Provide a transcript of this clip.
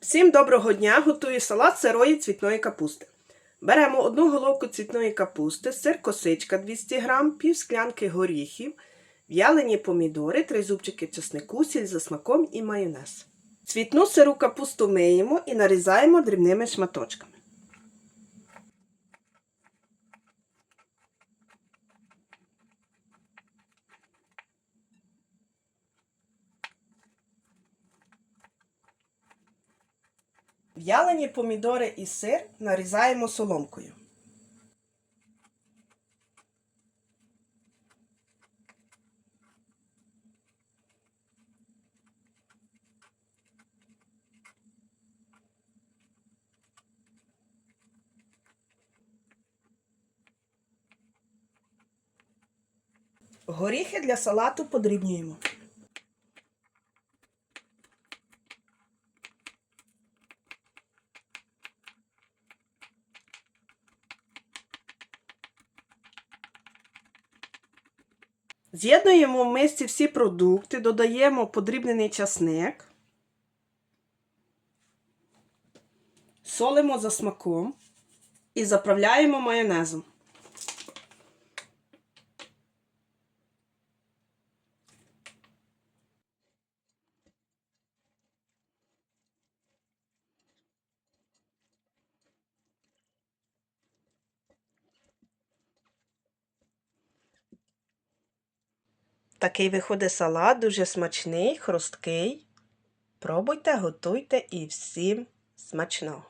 Всім доброго дня! Готую салат сирої цвітної капусти. Беремо одну головку цвітної капусти, сир косичка 200 г, пів склянки горіхів, в'ялені помідори, три зубчики чеснику, сіль за смаком і майонез. Цвітну сиру капусту миємо і нарізаємо дрібними шматочками. В'ялені помідори і сир нарізаємо соломкою. Горіхи для салату подрібнюємо. З'єднуємо в мисці всі продукти, додаємо подрібнений часник, солимо за смаком і заправляємо майонезом. Такий виходить салат, дуже смачний, хрусткий. Пробуйте, готуйте і всім смачного!